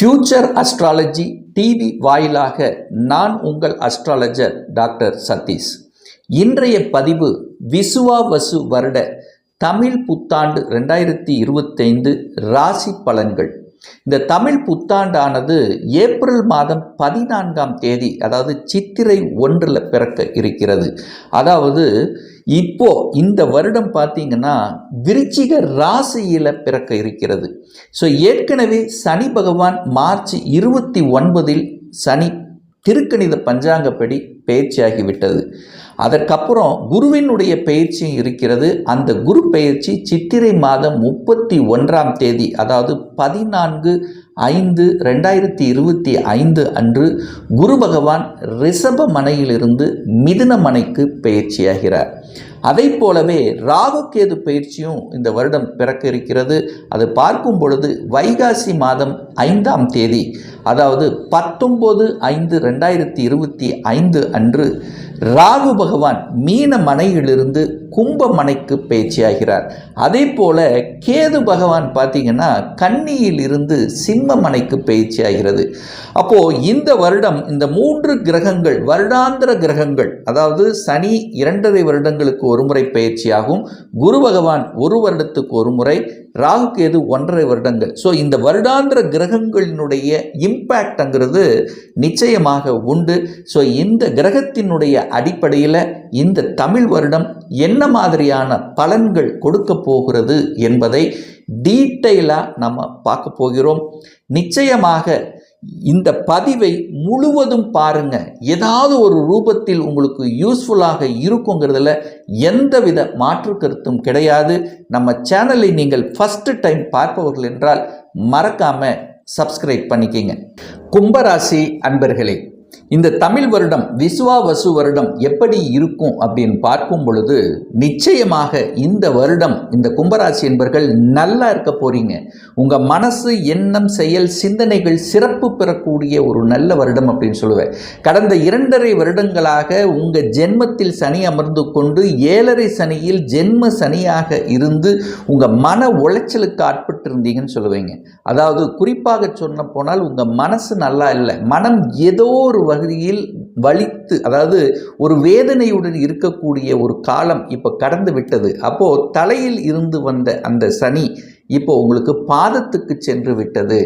Future astrology TV வாயிலாக நான் உங்கள் அஸ்ட்ராலஜர் டாக்டர் சதீஷ். இன்றைய பதிவு விசுவாவசு வருட தமிழ் புத்தாண்டு ரெண்டாயிரத்தி இருபத்தைந்து ராசி பலன்கள். இந்த தமிழ் புத்தாண்டானது ஏப்ரல் மாதம் பதினான்காம் தேதி அதாவது சித்திரை ஒன்றில் பிறக்க இருக்கிறது. அதாவது இப்போ இந்த வருடம் பார்த்தீங்கன்னா விருச்சிக ராசியில் பிறக்க இருக்கிறது. ஸோ ஏற்கனவே சனி பகவான் மார்ச் இருபத்தி ஒன்பதில் சனி திருக்கணித பஞ்சாங்கப்படி பயிற்சியாகிவிட்டது அதற்கப்புறம் குருவினுடைய பயிற்சியும் இருக்கிறது. அந்த குரு பயிற்சி சித்திரை மாதம் முப்பத்தி ஒன்றாம் தேதி அதாவது பதினான்கு ஐந்து ரெண்டாயிரத்தி இருபத்தி ஐந்து அன்று குரு பகவான் ரிஷப மனையிலிருந்து மிதுன மனைக்கு பயிற்சியாகிறார். அதை போலவே ராகுகேது பயிற்சியும் இந்த வருடம் பிறக்க இருக்கிறது. அது பார்க்கும் பொழுது வைகாசி மாதம் ஐந்தாம் தேதி அதாவது பத்தொம்போது ஐந்து ரெண்டாயிரத்தி இருபத்தி ஐந்து அன்று ராகு பகவான் மீன மனையிலிருந்து கும்பமனைக்கு பேச்சியாகிறார். அதே போல கேது பகவான் பார்த்தீங்கன்னா கன்னியில் இருந்து சிம்மமனைக்கு மனைக்கு அப்போ இந்த வருடம் இந்த மூன்று கிரகங்கள் வருடாந்திர கிரகங்கள் அதாவது சனி இரண்டரை வருடங்களுக்கு ஒரு முறை பயிற்சியாகும் குரு பகவான் ஒரு வருடத்துக்கு ஒரு முறை ராகு கேது ஒன்றரை வருடங்கள். ஸோ இந்த வருடாந்திர கிரகங்களினுடைய இம்பேக்ட்ங்கிறது நிச்சயமாக உண்டு. ஸோ இந்த கிரகத்தினுடைய அடிப்படையில் இந்த தமிழ் வருடம் என்ன மாதிரியான பலன்கள் கொடுக்க போகிறது என்பதை டீட்டெயிலாக நம்ம பார்க்க போகிறோம். நிச்சயமாக இந்த பதிவை முழுவதும் பாருங்க. ஏதாவது ஒரு ரூபத்தில் உங்களுக்கு யூஸ்ஃபுல்லாக இருக்குங்கிறதுல எந்தவித மாற்று கருத்தும் கிடையாது. நம்ம சேனலை நீங்கள் ஃபஸ்ட்டு டைம் பார்ப்பவர்கள் என்றால் மறக்காம சப்ஸ்கிரைப் பண்ணிக்கிங்க. கும்பராசி அன்பர்களே இந்த தமிழ் வருடம் விசுவாவசு வருடம் எப்படி இருக்கும் அப்படின்னு பார்க்கும் பொழுது நிச்சயமாக இந்த வருடம் இந்த கும்பராசி என்பர்கள் நல்லா இருக்க போறீங்க. உங்கள் மனசு எண்ணம் செயல் சிந்தனைகள் சிறப்பு பெறக்கூடிய ஒரு நல்ல வருடம் அப்படின்னு சொல்லுவேன். கடந்த இரண்டரை வருடங்களாக உங்கள் ஜென்மத்தில் சனி அமர்ந்து கொண்டு ஏழரை சனியில் ஜென்ம சனியாக இருந்து உங்கள் மன உளைச்சலுக்கு ஆட்பட்டு இருந்தீங்கன்னு சொல்லுவீங்க. அதாவது குறிப்பாக சொன்ன போனால் உங்கள் மனசு நல்லா இல்லை. மனம் ஏதோ ஒரு வகையில் வலித்து அதாவது ஒரு வேதனையுடன் இருக்கக்கூடிய ஒரு காலம் இப்போ கடந்து விட்டது. அப்போது தலையில் இருந்து வந்த அந்த சனி இப்போ உங்களுக்கு பாதத்துக்கு சென்று விட்டது.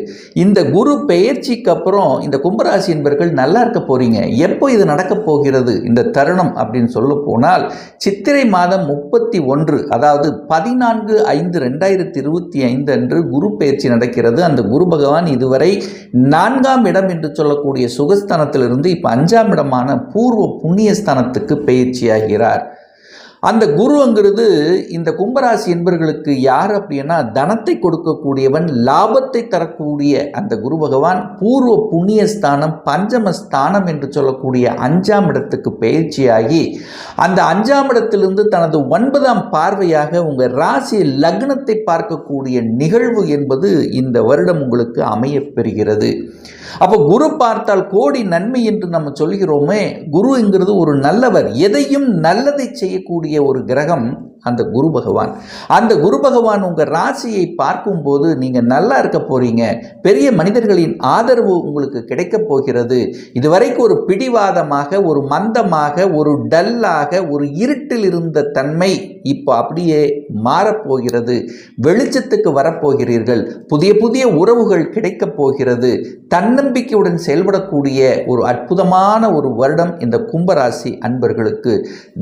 இந்த குரு பெயர்ச்சிக்கு அப்புறம் இந்த கும்பராசி என்பர்கள் நல்லா இருக்க போறீங்க. எப்போ இது நடக்க போகிறது? இந்த தருணம் அப்படின்னு சொல்ல போனால் சித்திரை மாதம் முப்பத்தி ஒன்று அதாவது பதினான்கு ஐந்து ரெண்டாயிரத்தி இருபத்தி ஐந்து அன்று குரு பெயர்ச்சி நடக்கிறது. அந்த குரு பகவான் இதுவரை நான்காம் இடம் என்று சொல்லக்கூடிய சுகஸ்தானத்திலிருந்து இப்போ அஞ்சாம் இடமான பூர்வ புண்ணியஸ்தானத்துக்கு பயிற்சியாகிறார் அந்த குருங்கிறது இந்த கும்பராசி என்பர்களுக்கு யார் அப்படின்னா தனத்தை கொடுக்கக்கூடியவன் லாபத்தை தரக்கூடிய அந்த குரு பகவான் பூர்வ புண்ணிய ஸ்தானம் பஞ்சம ஸ்தானம் என்று சொல்லக்கூடிய அஞ்சாம் இடத்துக்கு பயிற்சியாகி அந்த அஞ்சாம் இடத்திலிருந்து தனது ஒன்பதாம் பார்வையாக உங்கள் ராசி லக்னத்தை பார்க்கக்கூடிய நிகழ்வு என்பது இந்த வருடம் உங்களுக்கு அமையப்பெறுகிறது. அப்போ குரு பார்த்தால் கோடி நன்மை என்று நம்ம சொல்கிறோமே குருங்கிறது ஒரு நல்லவர் எதையும் நல்லதை செய்யக்கூடிய ஒரு கிரகம் அந்த குரு பகவான். அந்த குரு பகவான் உங்கள் ராசியை பார்க்கும்போது நீங்கள் நல்லா இருக்க போகிறீங்க பெரிய மனிதர்களின் ஆதரவு உங்களுக்கு கிடைக்க போகிறது. இதுவரைக்கும் ஒரு பிடிவாதமாக ஒரு மந்தமாக ஒரு டல்லாக ஒரு இருட்டில் இருந்த தன்மை இப்போ அப்படியே மாறப்போகிறது வெளிச்சத்துக்கு வரப்போகிறீர்கள் புதிய புதிய உறவுகள் கிடைக்கப் போகிறது. தன்னம்பிக்கையுடன் செயல்படக்கூடிய ஒரு அற்புதமான ஒரு வருடம் இந்த கும்பராசி அன்பர்களுக்கு.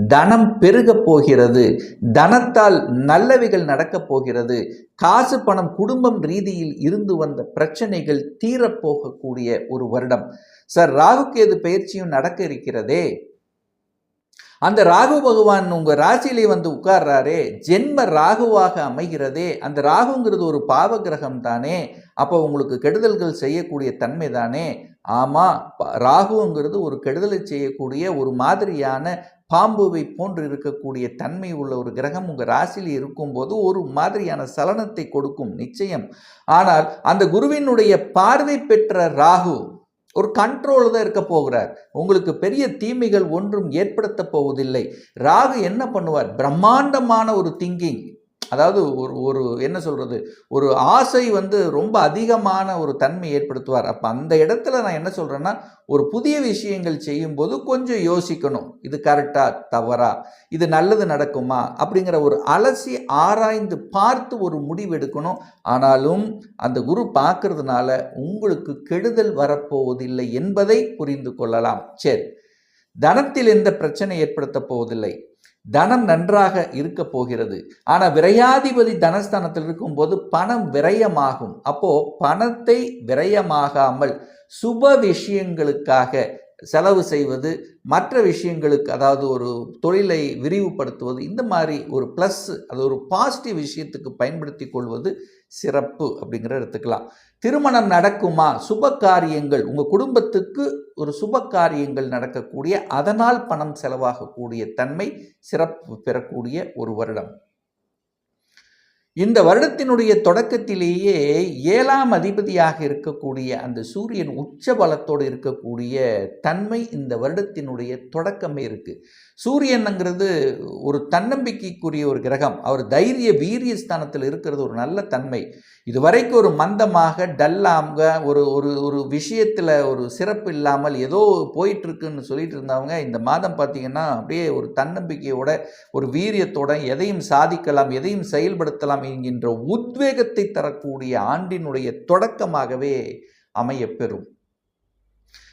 தனம் பெருகப் போகிறது. தனத்தால் நல்லவைகள் நடக்கப் போகிறது. காசு பணம் குடும்பம் ரீதியில் இருந்து வந்த பிரச்சனைகள் தீரப்போகக்கூடிய ஒரு வருடம். சார் ராகுக்கேது பயிற்சியும் நடக்க இருக்கிறதே. அந்த ராகு பகவான் உங்கள் ராசியிலே வந்து உட்கார்றாரே. ஜென்ம ராகுவாக அமைகிறதே. அந்த ராகுங்கிறது ஒரு பாவ கிரகம் தானே. அப்போ உங்களுக்கு கெடுதல்கள் செய்யக்கூடிய தன்மை தானே. ஆமாம் ராகுங்கிறது ஒரு கெடுதலை செய்யக்கூடிய ஒரு மாதிரியான பாம்புவை போன்று இருக்கக்கூடிய தன்மை உள்ள ஒரு கிரகம் உங்கள் ராசியில் இருக்கும்போது ஒரு மாதிரியான சலனத்தை கொடுக்கும் நிச்சயம். ஆனால் அந்த குருவினுடைய பார்வை பெற்ற ராகு ஒரு கண்ட்ரோல் தான் இருக்க போகிறார். உங்களுக்கு பெரிய தீமைகள் ஒன்றும் ஏற்படுத்த போவதில்லை. ராகு என்ன பண்ணுவார்? பிரம்மாண்டமான ஒரு திங்கிங் அதாவது ஒரு ஒரு என்ன சொல்கிறது ஒரு ஆசை வந்து ரொம்ப அதிகமான ஒரு தன்மை ஏற்படுத்துவார். அப்போ அந்த இடத்துல நான் என்ன சொல்கிறேன்னா ஒரு புதிய விஷயங்கள் செய்யும்போது கொஞ்சம் யோசிக்கணும். இது கரெக்டா தவறா? இது நல்லது நடக்குமா? அப்படிங்கிற ஒரு அலசி ஆராய்ந்து பார்த்து ஒரு முடிவு எடுக்கணும். ஆனாலும் அந்த குரு பார்க்கறதுனால உங்களுக்கு கெடுதல் வரப்போவதில்லை என்பதை புரிந்து கொள்ளலாம். சரி. தனத்தில் எந்த பிரச்சனை ஏற்படுத்த போவதில்லை. தனம் நன்றாக இருக்க போகிறது. ஆனால் விரையாதிபதி தனஸ்தானத்தில் இருக்கும்போது பணம் விரயமாகும். அப்போ பணத்தை விரயமாகாமல் சுப விஷயங்களுக்காக செலவு செய்வது மற்ற விஷயங்களுக்கு அதாவது ஒரு தொழிலை விரிவுபடுத்துவது இந்த மாதிரி ஒரு ப்ளஸ் அது ஒரு பாசிட்டிவ் விஷயத்துக்கு பயன்படுத்தி கொள்வது சிறப்பு அப்படிங்கிற எடுத்துக்கலாம். திருமணம் நடக்குமா? சுப காரியங்கள் உங்கள் குடும்பத்துக்கு ஒரு சுப காரியங்கள் நடக்கக்கூடிய அதனால் பணம் செலவாகக்கூடிய தன்மை சிறப்பு பெறக்கூடிய ஒரு வருடம். இந்த வருடத்தினுடைய தொடக்கத்திலேயே ஏழாம் அதிபதியாக இருக்கக்கூடிய அந்த சூரியன் உச்ச பலத்தோடு இருக்கக்கூடிய தன்மை இந்த வருடத்தினுடைய தொடக்கமே இருக்குது சூரியனுங்கிறது ஒரு தன்னம்பிக்கைக்குரிய ஒரு கிரகம். அவர் தைரிய வீரிய ஸ்தானத்தில் இருக்கிறது ஒரு நல்ல தன்மை. இதுவரைக்கும் ஒரு மந்தமாக டல்லாக ஒரு ஒரு ஒரு விஷயத்தில் ஒரு சிறப்பு இல்லாமல் ஏதோ போயிட்டுருக்குன்னு சொல்லிட்டு இருந்தவங்க இந்த மாதம் பார்த்தீங்கன்னா அப்படியே ஒரு தன்னம்பிக்கையோட ஒரு வீரியத்தோட எதையும் சாதிக்கலாம் எதையும் செயல்படுத்தலாம் என்கின்ற உத்வேகத்தை தரக்கூடிய ஆண்டினுடைய தொடக்கமாகவே அமையப்பெறும்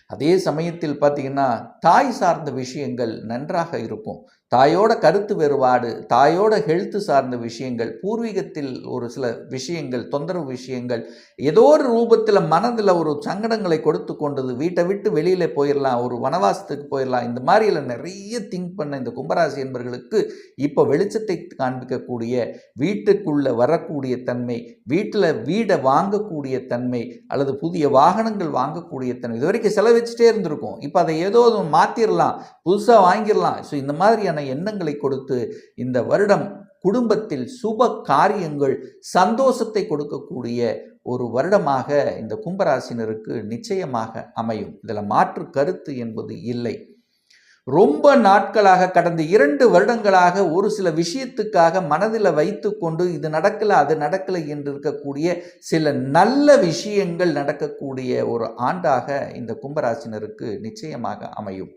அதே சமயத்தில் பார்த்தீங்கன்னா தாய் சார்ந்த விஷயங்கள் நன்றாக இருக்கும். தாயோட கருத்து வேறுபாடு தாயோட ஹெல்த்து சார்ந்த விஷயங்கள் பூர்வீகத்தில் ஒரு சில விஷயங்கள் தொந்தரவு விஷயங்கள் ஏதோ ஒரு ரூபத்தில் மனதில் ஒரு சங்கடங்களை கொடுத்து கொண்டது வீட்டை விட்டு வெளியில் போயிடலாம் ஒரு வனவாசத்துக்கு போயிடலாம் இந்த மாதிரியில் நிறைய திங்க் பண்ண இந்த கும்பராசி என்பர்களுக்கு இப்போ வெளிச்சத்தை காண்பிக்கக்கூடிய வீட்டுக்குள்ளே வரக்கூடிய தன்மை வீட்டில் வீடை வாங்கக்கூடிய தன்மை அல்லது புதிய வாகனங்கள் வாங்கக்கூடிய தன்மை இது வரைக்கும் செலவழிச்சிட்டே இருந்திருக்கும். இப்போ அதை ஏதோ மாற்றிடலாம் புதுசாக வாங்கிடலாம் ஸோ இந்த மாதிரியான எண்ணங்களை கொடுத்து இந்த வருடம் குடும்பத்தில் சுப காரியங்கள் சந்தோஷத்தை கொடுக்கக்கூடிய ஒரு வருடமாக இந்த கும்பராசினருக்கு நிச்சயமாக அமையும். இதில் மாற்று கருத்து என்பது இல்லை. ரொம்ப நாட்களாக கடந்த இரண்டு வருடங்களாக ஒரு சில விஷயத்துக்காக மனதில் வைத்து கொண்டு இது நடக்கல அது நடக்கலை என்று இருக்கக்கூடிய சில நல்ல விஷயங்கள் நடக்கக்கூடிய ஒரு ஆண்டாக இந்த கும்பராசினருக்கு நிச்சயமாக அமையும்.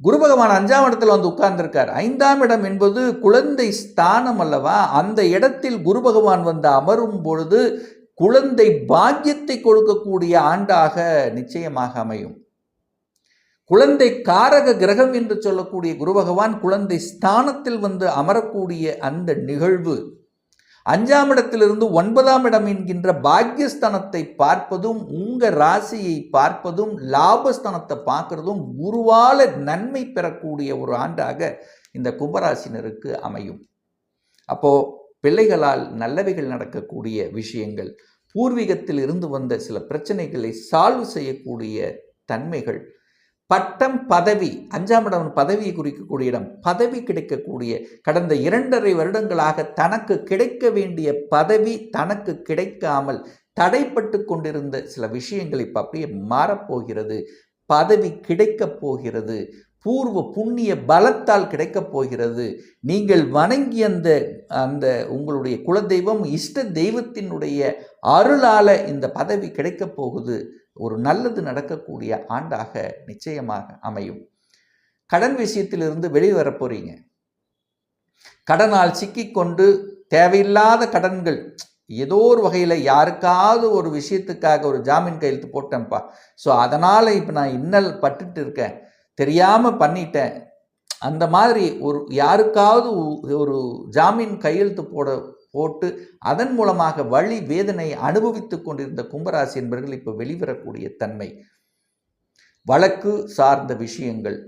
குரு பகவான் அஞ்சாம் இடத்துல வந்து உட்கார்ந்திருக்கார். ஐந்தாம் இடம் என்பது குழந்தை ஸ்தானம் அல்லவா? அந்த இடத்தில் குரு பகவான் வந்து அமரும் பொழுது குழந்தை பாக்கியத்தை கொடுக்கக்கூடிய ஆண்டாக நிச்சயமாக அமையும். குழந்தை காரக கிரகம் என்று சொல்லக்கூடிய குரு பகவான் குழந்தை ஸ்தானத்தில் வந்து அமரக்கூடிய அந்த நிகழ்வு அஞ்சாம் இடத்திலிருந்து ஒன்பதாம் இடம் என்கின்ற பாக்யஸ்தானத்தை பார்ப்பதும் உங்கள் ராசியை பார்ப்பதும் லாபஸ்தானத்தை பார்க்கறதும் குருவால நன்மை பெறக்கூடிய ஒரு ஆண்டாக இந்த கும்பராசினருக்கு அமையும். அப்போது பிள்ளைகளால் நல்லவைகள் நடக்கக்கூடிய விஷயங்கள் பூர்வீகத்தில் இருந்து வந்த சில பிரச்சனைகளை சால்வ் செய்யக்கூடிய தன்மைகள் பட்டம் பதவி அஞ்சாம் இடம் பதவியை குறிக்கக்கூடிய இடம் பதவி கிடைக்கக்கூடிய கடந்த இரண்டரை வருடங்களாக தனக்கு கிடைக்க வேண்டிய பதவி தனக்கு கிடைக்காமல் தடைப்பட்டு கொண்டிருந்த சில விஷயங்கள் இப்போ அப்படியே மாறப்போகிறது. பதவி கிடைக்கப் போகிறது. பூர்வ புண்ணிய பலத்தால் கிடைக்கப் போகிறது. நீங்கள் வணங்கி அந்த அந்த உங்களுடைய குலதெய்வம் இஷ்ட தெய்வத்தினுடைய அருளால இந்த பதவி கிடைக்கப் போகுது. ஒரு நல்லது நடக்கக்கூடிய ஆண்டாக நிச்சயமாக அமையும். கடன் விஷயத்திலிருந்து வெளிவர போறீங்க. கடனால் சிக்கிக்கொண்டு தேவையில்லாத கடன்கள் ஏதோ ஒரு வகையில் யாருக்காவது ஒரு விஷயத்துக்காக ஒரு ஜாமீன் கையெழுத்து போட்டேன்ப்பா. ஸோ அதனால் இப்போ நான் இன்னல் பட்டுட்டு இருக்கேன். தெரியாமல் பண்ணிட்டேன். அந்த மாதிரி ஒரு யாருக்காவது ஒரு ஜாமீன் கையெழுத்து போட போட்டு அதன் மூலமாக வழி வேதனை அனுபவித்து கொண்டிருந்த கும்பராசி என்பவர்கள் இப்போ வெளிவரக்கூடிய தன்மை. வழக்கு சார்ந்த விஷயங்கள்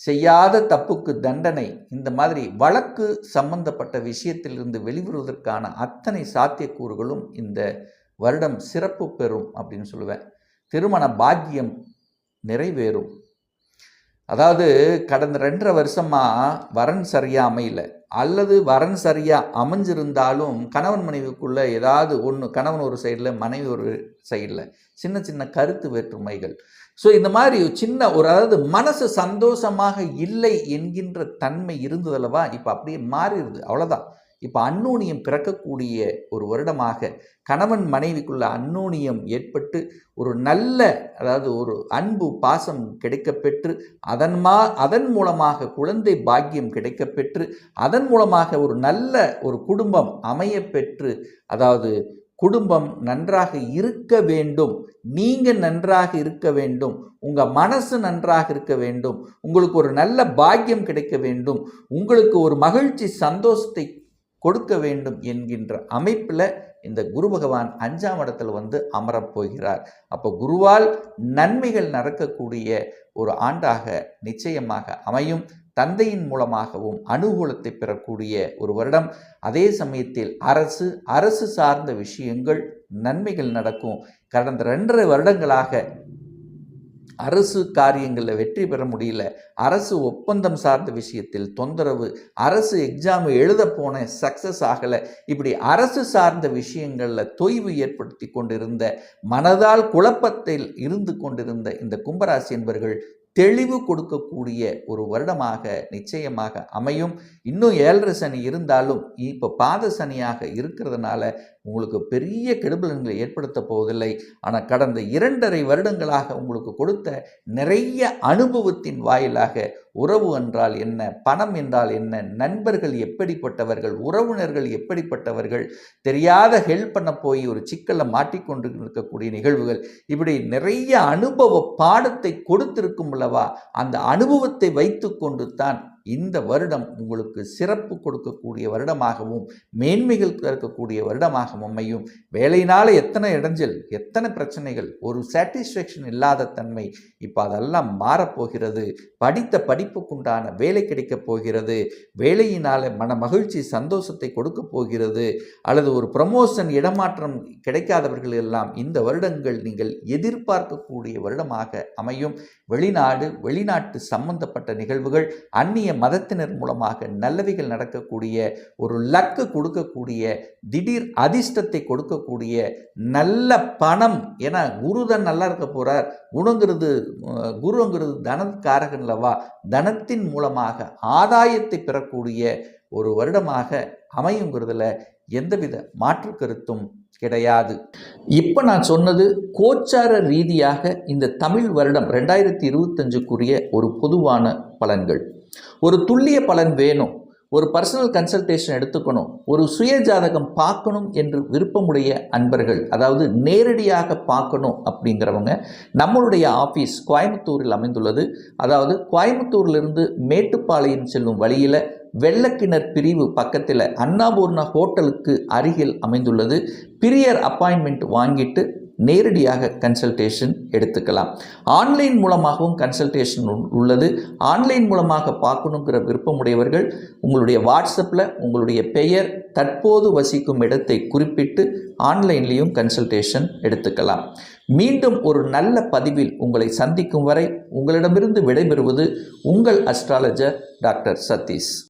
செய்யாத தப்புக்கு தண்டனை இந்த மாதிரி வழக்கு சம்பந்தப்பட்ட விஷயத்திலிருந்து வெளிவருவதற்கான அத்தனை சாத்தியக்கூறுகளும் இந்த வருடம் சிறப்பு பெறும் அப்படின்னு சொல்லுவேன். திருமண பாக்கியம் நிறைவேறும். அதாவது கடந்த ரெண்டரை வருஷமாக வரன் சரியாக அமையலை அல்லது வரன் சரியாக அமைஞ்சிருந்தாலும் கணவன் மனைவிக்குள்ளே ஏதாவது ஒன்று கணவன் ஒரு சைடில் மனைவி ஒரு சைடில் சின்ன சின்ன கருத்து வேற்றுமைகள். ஸோ இந்த மாதிரி சின்ன ஒரு அதாவது மனசு சந்தோஷமாக இல்லை என்கின்ற தன்மை இருந்ததல்லவா இப்போ அப்படியே மாறிடுது. அவ்வளோதான் இப்போ அன்னோனியம் பிறக்கக்கூடிய ஒரு வருடமாக கணவன் மனைவிக்குள்ள அன்னோனியம் ஏற்பட்டு ஒரு நல்ல அதாவது ஒரு அன்பு பாசம் கிடைக்கப்பெற்று அதன் மா அதன் மூலமாக குழந்தை பாக்கியம் கிடைக்கப்பெற்று அதன் மூலமாக ஒரு நல்ல ஒரு குடும்பம் அமையப்பெற்று அதாவது குடும்பம் நன்றாக இருக்க வேண்டும் நீங்கள் நன்றாக இருக்க வேண்டும் உங்கள் மனசு நன்றாக இருக்க வேண்டும் உங்களுக்கு ஒரு நல்ல பாக்கியம் கிடைக்க வேண்டும் உங்களுக்கு ஒரு மகிழ்ச்சி சந்தோஷத்தை கொடுக்க வேண்டும் என்கின்ற அமைப்பில் இந்த குரு பகவான் அஞ்சாம் இடத்துல வந்து அமரப் போகிறார். அப்போ குருவால் நன்மைகள் நடக்கக்கூடிய ஒரு ஆண்டாக நிச்சயமாக அமையும். தந்தையின் மூலமாகவும் அனுகூலத்தை பெறக்கூடிய ஒரு வருடம். அதே சமயத்தில் அரசு அரசு சார்ந்த விஷயங்கள் நன்மைகள் நடக்கும். கடந்த ரெண்டரை வருடங்களாக அரசு காரியங்களில் வெற்றி பெற முடியல. அரசு ஒப்பந்தம் சார்ந்த விஷயத்தில் தொந்தரவு அரசு எக்ஸாம் எழுத போன சக்ஸஸ் ஆகலை. இப்படி அரசு சார்ந்த விஷயங்களில் தொய்வு ஏற்படுத்தி கொண்டிருந்த மனதால் குழப்பத்தில் இருந்து கொண்டிருந்த இந்த கும்பராசி என்பர்கள் தெளிவு கொடுக்கக்கூடிய ஒரு வருடமாக நிச்சயமாக அமையும். இன்னும் ஏழரை சனி இருந்தாலும் இப்போ பாத சனியாக இருக்கிறதுனால உங்களுக்கு பெரிய கெடுபலன்களை ஏற்படுத்த போவதில்லை. ஆனால் கடந்த இரண்டரை வருடங்களாக உங்களுக்கு கொடுத்த நிறைய அனுபவத்தின் வாயிலாக உறவு என்றால் என்ன பணம் என்றால் என்ன நண்பர்கள் எப்படிப்பட்டவர்கள் உறவினர்கள் எப்படிப்பட்டவர்கள் தெரியாத ஹெல்ப் பண்ண போய் ஒரு சிக்கலில் மாட்டிக்கொண்டு இருக்கக்கூடிய நிகழ்வுகள். இப்படி நிறைய அனுபவ பாடத்தை கொடுத்திருக்கும் அல்லவா அந்த அனுபவத்தை வைத்துக்கொண்டு தான் இந்த வருடம் உங்களுக்கு சிறப்பு கொடுக்கக்கூடிய வருடமாகவும் மேன்மைகள் இருக்கக்கூடிய வருடமாகவும் அமையும். வேலையினால் எத்தனை இடைஞ்சல் எத்தனை பிரச்சனைகள் ஒரு சாட்டிஸ்ஃபேக்ஷன் இல்லாத தன்மை இப்போ அதெல்லாம் மாறப்போகிறது. படித்த படிப்புக்குண்டான வேலை கிடைக்கப் போகிறது. வேலையினால் மன மகிழ்ச்சி சந்தோஷத்தை கொடுக்க போகிறது. அல்லது ஒரு ப்ரமோஷன் இடமாற்றம் கிடைக்காதவர்கள் எல்லாம் இந்த வருடங்கள் நீங்கள் எதிர்பார்க்கக்கூடிய வருடமாக அமையும். வெளிநாடு வெளிநாட்டு சம்பந்தப்பட்ட நிகழ்வுகள் அந்நிய மதத்தினர் மூலமாக நல்லவைகள் நடக்கக்கூடிய ஒரு லக்கு கொடுக்கக்கூடிய திடீர் அதிர்ஷ்டத்தை கொடுக்கக்கூடிய நல்ல பணம். ஏன்னா குரு தான் நல்லா இருக்க போகிறார் குணங்கிறது குருங்கிறது தனக்காரகன் அல்லவா தனத்தின் மூலமாக ஆதாயத்தை பெறக்கூடிய ஒரு வருடமாக அமையுங்கிறதுல எந்தவித மாற்று கருத்தும் கிடையாது. இப்போ நான் சொன்னது கோச்சார ரீதியாக இந்த தமிழ் வருடம் ரெண்டாயிரத்தி இருபத்தஞ்சுக்குரிய ஒரு பொதுவான பலன்கள். ஒரு துல்லிய பலன் வேணும். ஒரு பர்சனல் கன்சல்டேஷன் எடுத்துக்கணும். ஒரு சுய ஜாதகம் பார்க்கணும் என்று விருப்பமுடைய அன்பர்கள் அதாவது நேரடியாக பார்க்கணும் அப்படிங்கிறவங்க நம்மளுடைய ஆஃபீஸ் கோயம்புத்தூரில் அமைந்துள்ளது. அதாவது கோயம்புத்தூரிலிருந்து மேட்டுப்பாளையம் செல்லும் வழியில் வெள்ளக்கிணர் பிரிவு பக்கத்தில் அன்னபூர்ணா ஹோட்டலுக்கு அருகில் அமைந்துள்ளது. பிரியர் அப்பாயின்மெண்ட் வாங்கிட்டு நேரடியாக கன்சல்டேஷன் எடுத்துக்கலாம். ஆன்லைன் மூலமாகவும் கன்சல்டேஷன் உள்ளது. ஆன்லைன் மூலமாக பார்க்கணுங்கிற விருப்பமுடையவர்கள் உங்களுடைய வாட்ஸ்அப்பில் உங்களுடைய பெயர் தற்போது வசிக்கும் இடத்தை குறிப்பிட்டு ஆன்லைன்லேயும் கன்சல்டேஷன் எடுத்துக்கலாம். மீண்டும் ஒரு நல்ல பதிவில் உங்களை சந்திக்கும் வரை உங்களிடமிருந்து விடைபெறுவது உங்கள் அஸ்ட்ராலஜர் டாக்டர் சதீஷ்.